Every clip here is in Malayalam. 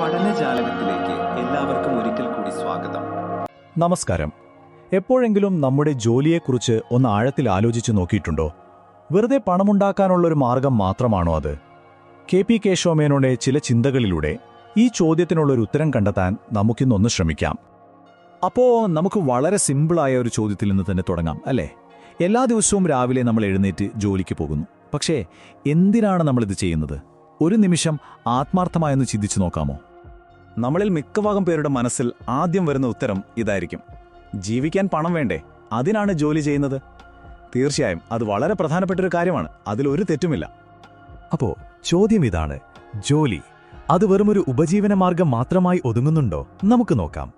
പഠനജാലകത്തിലേക്ക് എല്ലാവർക്കും ഒരിക്കൽ കൂടി സ്വാഗതം. നമസ്കാരം. എപ്പോഴെങ്കിലും നമ്മുടെ ജോലിയെക്കുറിച്ച് ഒന്ന് ആഴത്തിൽ ആലോചിച്ച് നോക്കിയിട്ടുണ്ടോ? വെറുതെ പണമുണ്ടാക്കാനുള്ളൊരു മാർഗം മാത്രമാണോ അത്? കെ പി കേശവമേനോടെ ചില ചിന്തകളിലൂടെ ഈ ചോദ്യത്തിനുള്ളൊരു ഉത്തരം കണ്ടെത്താൻ നമുക്കിന്നൊന്ന് ശ്രമിക്കാം. അപ്പോ നമുക്ക് വളരെ സിമ്പിളായ ഒരു ചോദ്യത്തിൽ നിന്ന് തന്നെ തുടങ്ങാം അല്ലേ? എല്ലാ ദിവസവും രാവിലെ നമ്മൾ എഴുന്നേറ്റ് ജോലിക്ക് പോകുന്നു. പക്ഷേ എന്തിനാണ് നമ്മളിത് ചെയ്യുന്നത്? ഒരു നിമിഷം ആത്മാർത്ഥമായൊന്ന് ചിന്തിച്ചു നോക്കാമോ? നമ്മളിൽ മിക്കവാകും പേരുടെ മനസ്സിൽ ആദ്യം വരുന്ന ഉത്തരം ഇതായിരിക്കും. ജീവിക്കാൻ പണം വേണ്ടേ? അതിനാണ് ജോലി ചെയ്യുന്നത്? തീർച്ചയായും അത് വളരെ പ്രധാനപ്പെട്ട ഒരു കാര്യമാണ്. അതിൽ ഒരു തെറ്റുമില്ല. അപ്പോ ചോദ്യം ഇതാണ്. ജോലി അത് വെറുമൊരു ഉപജീവന മാർഗം മാത്രമായി ഒതുങ്ങുന്നുണ്ടോ? നമുക്ക് നോക്കാം.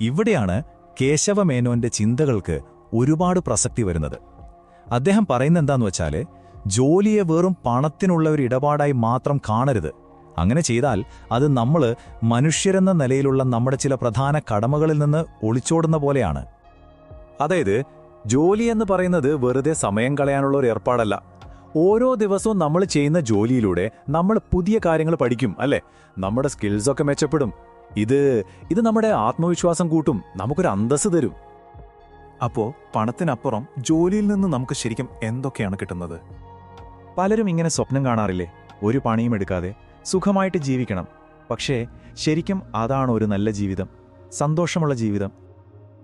ഇവിടെയാണ് കേശവമേനോന്റെ ചിന്തകൾക്ക് ഒരുപാട് പ്രസക്തി വരുന്നത്. അദ്ദേഹം പറയുന്ന എന്താന്ന് വെച്ചാൽ ജോലിയെ വെറും പണത്തിനുള്ള ഒരു ഇടപാടായി മാത്രം കാണരുത്. അങ്ങനെ ചെയ്താൽ അത് നമ്മൾ മനുഷ്യരെന്ന നിലയിലുള്ള നമ്മുടെ ചില പ്രധാന കടമകളിൽ നിന്ന് ഒളിച്ചോടുന്ന പോലെയാണ്. അതായത് ജോലി എന്ന് പറയുന്നത് വെറുതെ സമയം കളയാനുള്ള ഒരു ഏർപ്പാടല്ല. ഓരോ ദിവസവും നമ്മൾ ചെയ്യുന്ന ജോലിയിലൂടെ നമ്മൾ പുതിയ കാര്യങ്ങൾ പഠിക്കും അല്ലേ? നമ്മുടെ സ്കിൽസൊക്കെ മെച്ചപ്പെടും. ഇത് ഇത് നമ്മുടെ ആത്മവിശ്വാസം കൂട്ടും. നമുക്കൊരു അന്തസ് തരും. അപ്പോൾ പണത്തിനപ്പുറം ജോലിയിൽ നിന്ന് നമുക്ക് ശരിക്കും എന്തൊക്കെയാണ് കിട്ടുന്നത്? പലരും ഇങ്ങനെ സ്വപ്നം കാണാറില്ലേ? ഒരു പണിയും എടുക്കാതെ സുഖമായിട്ട് ജീവിക്കണം. പക്ഷേ ശരിക്കും അതാണ് ഒരു നല്ല ജീവിതം. സന്തോഷമുള്ള ജീവിതം.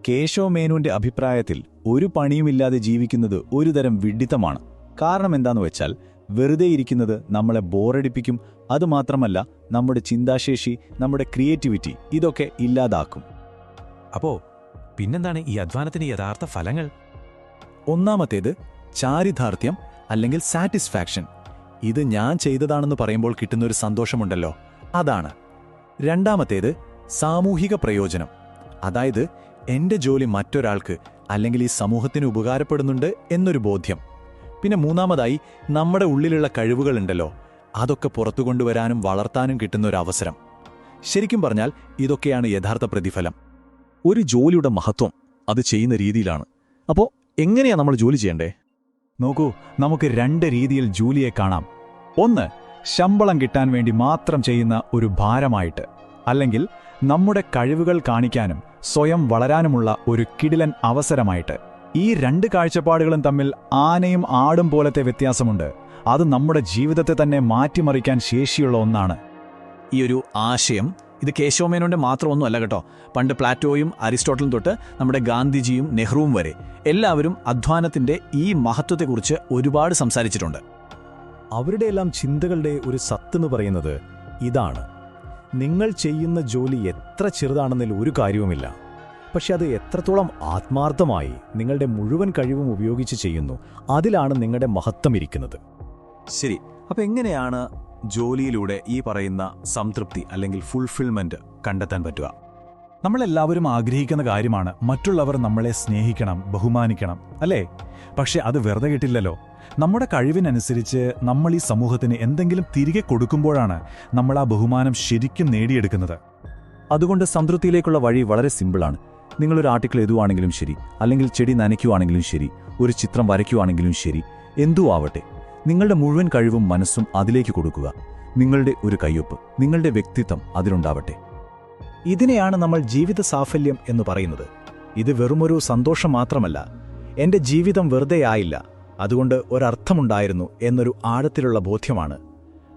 കേശവ മേനുവിന്റെ അഭിപ്രായത്തിൽ ഒരു പണിയുമില്ലാതെ ജീവിക്കുന്നത് ഒരുതരം വിഡിത്തമാണ്. കാരണം എന്താന്ന് വെച്ചാൽ വെറുതെ ഇരിക്കുന്നത് നമ്മളെ ബോറടിപ്പിക്കും. അതുമാത്രമല്ല നമ്മുടെ ചിന്താശേഷി നമ്മുടെ ക്രിയേറ്റിവിറ്റി ഇതൊക്കെ ഇല്ലാതാക്കും. അപ്പോ പിന്നെന്താണ് ഈ അധ്വാനത്തിന് യഥാർത്ഥ ഫലങ്ങൾ? ഒന്നാമത്തേത് ചാരിതാർത്ഥ്യം അല്ലെങ്കിൽ സാറ്റിസ്ഫാക്ഷൻ. ഇത് ഞാൻ ചെയ്തതാണെന്ന് പറയുമ്പോൾ കിട്ടുന്ന ഒരു സന്തോഷമുണ്ടല്ലോ. അതാണ്. രണ്ടാമത്തേത് സാമൂഹിക പ്രയോജനം. അതായത് എന്റെ ജോലി മറ്റൊരാൾക്ക് അല്ലെങ്കിൽ ഈ സമൂഹത്തിന് ഉപകാരപ്പെടുന്നുണ്ട് എന്നൊരു ബോധ്യം. പിന്നെ മൂന്നാമതായി നമ്മുടെ ഉള്ളിലുള്ള കഴിവുകളുണ്ടല്ലോ. അതൊക്കെ പുറത്തു കൊണ്ടുവരാനും വളർത്താനും കിട്ടുന്ന ഒരു അവസരം ശരിക്കും പറഞ്ഞാൽ ഇതൊക്കെയാണ് യഥാർത്ഥ പ്രതിഫലം. ഒരു ജോലിയുടെ മഹത്വം അത് ചെയ്യുന്ന രീതിയിലാണ്. അപ്പോൾ എങ്ങനെയാണ് നമ്മൾ ജോലി ചെയ്യണ്ടേ? നോക്കൂ നമുക്ക് രണ്ട് രീതിയിൽ ജോലിയെ കാണാം. ഒന്ന് ശമ്പളം കിട്ടാൻ വേണ്ടി മാത്രം ചെയ്യുന്ന ഒരു ഭാരമായിട്ട് അല്ലെങ്കിൽ നമ്മുടെ കഴിവുകൾ കാണിക്കാനും സ്വയം വളരാനുമുള്ള ഒരു കിടിലൻ അവസരമായിട്ട്. ഈ രണ്ട് കാഴ്ചപ്പാടുകളും തമ്മിൽ ആനയും ആടും പോലത്തെ വ്യത്യാസമുണ്ട്. അത് നമ്മുടെ ജീവിതത്തെ തന്നെ മാറ്റിമറിക്കാൻ ശേഷിയുള്ള ഒന്നാണ്. ഈ ഒരു ആശയം ഇത് കേശവമേനോന്റെ മാത്രമൊന്നുമല്ല കേട്ടോ. പണ്ട് പ്ലാറ്റോയും അരിസ്റ്റോട്ടലും തൊട്ട് നമ്മുടെ ഗാന്ധിജിയും നെഹ്റുവും വരെ എല്ലാവരും അധ്വാനത്തിന്റെ ഈ മഹത്വത്തെക്കുറിച്ച് ഒരുപാട് സംസാരിച്ചിട്ടുണ്ട്. അവരുടെ എല്ലാം ചിന്തകളുടെ ഒരു സത്തെന്ന് പറയുന്നത് ഇതാണ്. നിങ്ങൾ ചെയ്യുന്ന ജോലി എത്ര ചെറുതാണെന്നതിൽ ഒരു കാര്യവുമില്ല. പക്ഷെ അത് എത്രത്തോളം ആത്മാർത്ഥമായി നിങ്ങളുടെ മുഴുവൻ കഴിവും ഉപയോഗിച്ച് ചെയ്യുന്നു അതിലാണ് നിങ്ങളുടെ മഹത്വം ഇരിക്കുന്നത്. ശരി. അപ്പം എങ്ങനെയാണ് ജോലിയിലൂടെ ഈ പറയുന്ന സംതൃപ്തി അല്ലെങ്കിൽ ഫുൾഫിൽമെന്റ് കണ്ടെത്താൻ പറ്റുക. നമ്മളെല്ലാവരും ആഗ്രഹിക്കുന്ന കാര്യമാണ് മറ്റുള്ളവർ നമ്മളെ സ്നേഹിക്കണം ബഹുമാനിക്കണം അല്ലേ? പക്ഷെ അത് വെറുതെ കിട്ടില്ലല്ലോ. നമ്മുടെ കഴിവിനനുസരിച്ച് നമ്മൾ ഈ സമൂഹത്തിന് എന്തെങ്കിലും തിരികെ കൊടുക്കുമ്പോഴാണ് നമ്മൾ ആ ബഹുമാനം ശരിക്കും നേടിയെടുക്കുന്നത്. അതുകൊണ്ട് സംതൃപ്തിയിലേക്കുള്ള വഴി വളരെ സിമ്പിളാണ്. നിങ്ങളൊരു ആർട്ടിക്കിൾ എഴുതുവാണെങ്കിലും ശരി അല്ലെങ്കിൽ ചെടി നനയ്ക്കുവാണെങ്കിലും ശരി ഒരു ചിത്രം വരയ്ക്കുവാണെങ്കിലും ശരി എന്തു ആവട്ടെ. നിങ്ങളുടെ മുഴുവൻ കഴിവും മനസ്സും അതിലേക്ക് കൊടുക്കുക. നിങ്ങളുടെ ഒരു കയ്യൊപ്പ് നിങ്ങളുടെ വ്യക്തിത്വം അതിലുണ്ടാവട്ടെ. ഇതിനെയാണ് നമ്മൾ ജീവിത സാഫല്യം എന്ന് പറയുന്നത്. ഇത് വെറുമൊരു സന്തോഷം മാത്രമല്ല എന്റെ ജീവിതം വെറുതെ ആയില്ല അതുകൊണ്ട് ഒരർത്ഥമുണ്ടായിരുന്നു എന്നൊരു ആഴത്തിലുള്ള ബോധ്യമാണ്.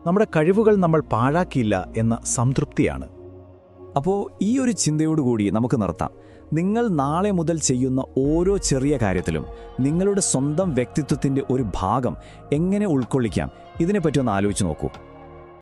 നമ്മുടെ കഴിവുകൾ നമ്മൾ പാഴാക്കിയില്ല എന്ന സംതൃപ്തിയാണ്. അപ്പോൾ ഈ ഒരു ചിന്തയോടുകൂടി നമുക്ക് നിർത്താം. നിങ്ങൾ നാളെ മുതൽ ചെയ്യുന്ന ഓരോ ചെറിയ കാര്യത്തിലും നിങ്ങളുടെ സ്വന്തം വ്യക്തിത്വത്തിന്റെ ഒരു ഭാഗം എങ്ങനെ ഉൾക്കൊള്ളിക്കാം? ഇതിനെപ്പറ്റി ഒന്ന് ആലോചിച്ച് നോക്കൂ.